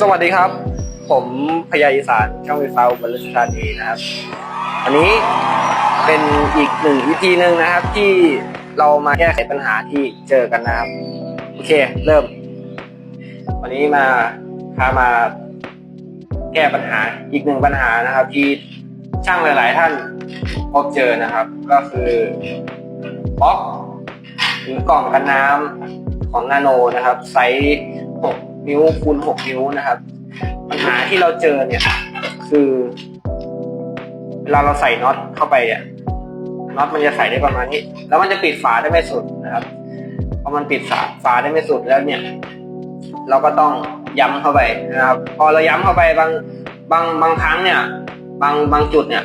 สวัสดีครับ ผมพยาอีสานช่างไฟฟ้าอุบลราชธานีนะครับ อันนี้เป็นอีกหนึ่งวิธีหนึ่งนะครับ ที่เรามาแก้ไขปัญหาที่เจอกันนะครับ โอเค เริ่ม วันนี้มาพามาแก้ปัญหาอีกหนึ่งปัญหานะครับ ที่ช่างหลาย ๆ ท่านพบเจอนะครับ ก็คือบล็อกหรือกล่องกันน้ำของนาโนนะครับ ไซส์ นิ้วคูณ6นิ้วนะครับ ปัญหาที่เราเจอเนี่ย คือเวลาเราใส่น็อตเข้าไปเนี่ยน็อตมันจะใส่ได้ประมาณนี้ แล้วมันจะปิดฝาได้ไม่สุดนะครับพอมันปิดฝาฝาได้ไม่สุดแล้วเนี่ย เราก็ต้องย้ำเข้าไปนะครับ พอเราย้ำเข้าไปบางบางบางครั้งเนี่ย บางบางจุดเนี่ย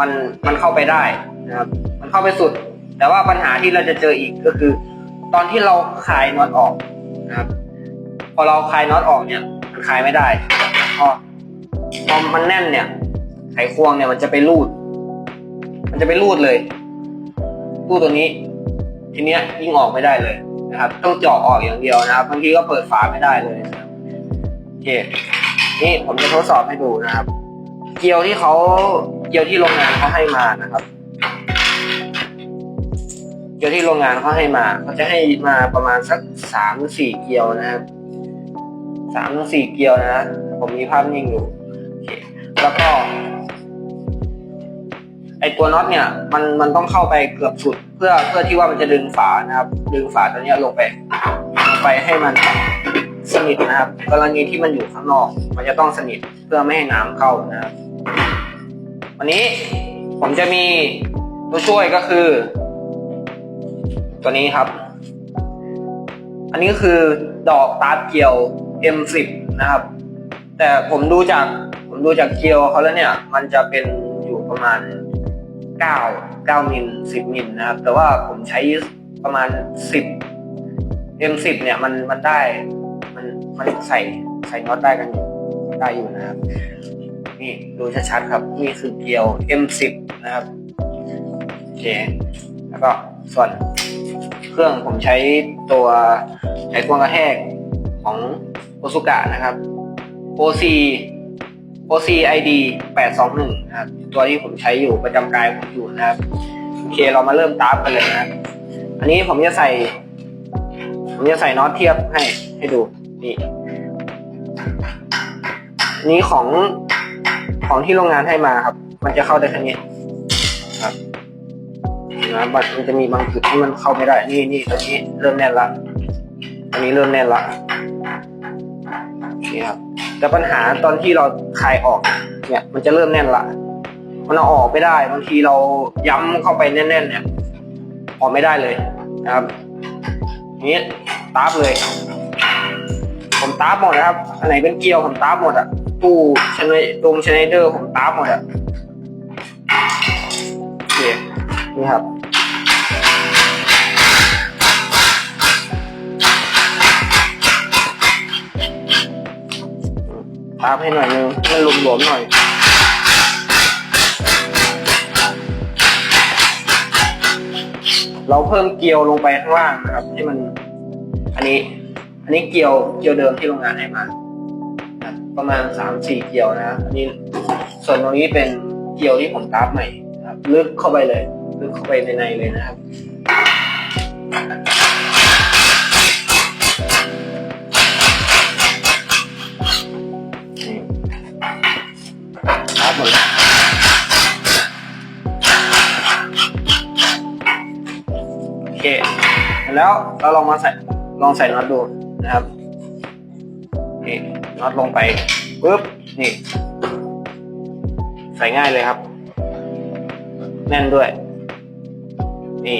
มันมันเข้าไปได้นะครับ มันเข้าไปสุด แต่ว่าปัญหาที่เราจะเจออีกก็คือ ตอนที่เราคลายน็อตออกนะครับ พอเราคลายน็อตออกเนี่ยมันคลายไม่ได้พอพอมันแน่นเนี่ย ไขควงเนี่ยมันจะไปรูด มันจะไปรูดเลยรูดตรงนี้ ทีเนี้ยยิ่งออกไม่ได้เลยนะครับ ต้องเจาะออกอย่างเดียวนะครับบางทีก็เปิดฝาไม่ได้เลยโอเคนี่ผมจะทดสอบให้ดูนะครับ เกลียวที่เขาเกลียวที่โรงงานเขาให้มานะครับเกลียวที่โรงงานเขาให้มาเขาจะให้มาประมาณสักสามหรือสี่เกลียวนะครับ สามถึงสี่เกลียวนะ ผมมีภาพนิ่งอยู่โอเคแล้วก็ไอตัวน็อตเนี่ยมันมันต้องเข้าไปเกือบสุด เพื่อเพื่อที่ว่ามันจะดึงฝานะครับ ดึงฝาตัวเนี้ยลงไปลงไปให้มันสนิทนะครับ กรณีที่มันอยู่ข้างนอก มันจะต้องสนิทเพื่อไม่ให้น้ำเข้านะครับ วันนี้ผมจะมีตัวช่วยก็คือ ตัวนี้ครับ อันนี้ก็คือดอกตาเกียว M10 นะครับ แต่ผมดูจากผมดูจากเกียวเขาแล้วเนี่ย มันจะเป็นอยู่ประมาณ 9 9มิล10มิลนะครับ แต่ว่าผมใช้ประมาณ 10 M10 เนี่ยมันมันได้มันมันใส่ใส่น็อตได้กันได้อยู่นะครับ นี่ดูชัดๆครับนี่คือเกียว M10 นะครับโอเคแล้วก็ส่วนเครื่องผมใช้ตัวไขควงกระแทกของ โอซุกะนะครับ OC OC ID 821นะครับตัวที่ผมใช้อยู่ประจำกายผมอยู่นะครับโอเคเรามาเริ่มตาร์กันเลยนะครับอันนี้ผมจะใส่ ผมจะใส่น็อตเทียบให้ให้ดูนี่นี้ของของที่โรงงานให้มาครับ มันจะเข้าได้แค่นี้ครับนะมันมันจะมีบางจุดที่มันเข้าไม่ได้ นี่นี่ตรงนี้เริ่มแน่นละอันนี้เริ่มแน่นละ นี่ครับแต่ปัญหาตอนที่เราคลายออกเนี่ยมันจะเริ่มแน่นละ มันเอาออกไม่ได้บางทีเราย้ำเข้าไปแน่น ๆ เนี่ยออกไม่ได้เลยนะครับนี้ตาร์ฟเลย ผมตาร์ฟหมดนะครับอันไหนเป็นเกลียวผมตาร์ฟหมดอะตู้ชนตรงชไนเดอร์ผมตาร์ฟหมดอะโอเคนี่ครับ ตาร์ฟให้หน่อยนึงให้มันหลวมๆหน่อยเราเพิ่มเกลียวลงไปข้างล่างนะครับ ให้มัน อันนี้ อันนี้เกลียวเกลียวเดิมที่โรงงานให้มาประมาณสามสี่เกลียวนะครับอันนี้ส่วนตรงนี้เป็นเกลียวที่ผมตาร์ฟใหม่นะครับ ลึกเข้าไปเลย ลึกเข้าไปในในเลยนะครับ หมดเลยโอเคแล้วเราลองมาใส่ลองใส่น็อตดูนะครับนี่น็อตลงไปปุ๊บนี่ ใส่ง่ายเลยครับ แน่นด้วย นี่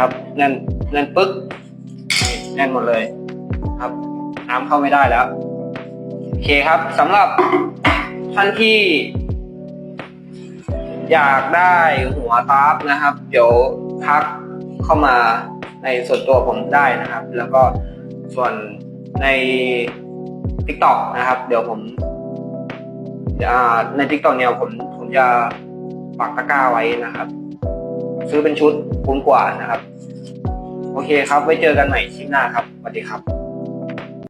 นะครับ แน่นแน่นปึ๊กแน่นหมดเลยครับน้ำเข้าไม่ได้แล้วโอเคครับสำหรับท่านที่ อยากได้หัวตาร์ฟนะครับ เดี๋ยวทักเข้ามาในส่วนตัวผมได้นะครับ แล้วก็ส่วนใน TikTok นะครับ เดี๋ยวผมใน TikTok เนี่ยผมผมจะปักตะกร้าไว้นะครับ ซื้อเป็นชุดคุ้มกว่านะครับ โอเคครับ ไว้เจอกันใหม่คลิปหน้าครับสวัสดีครับ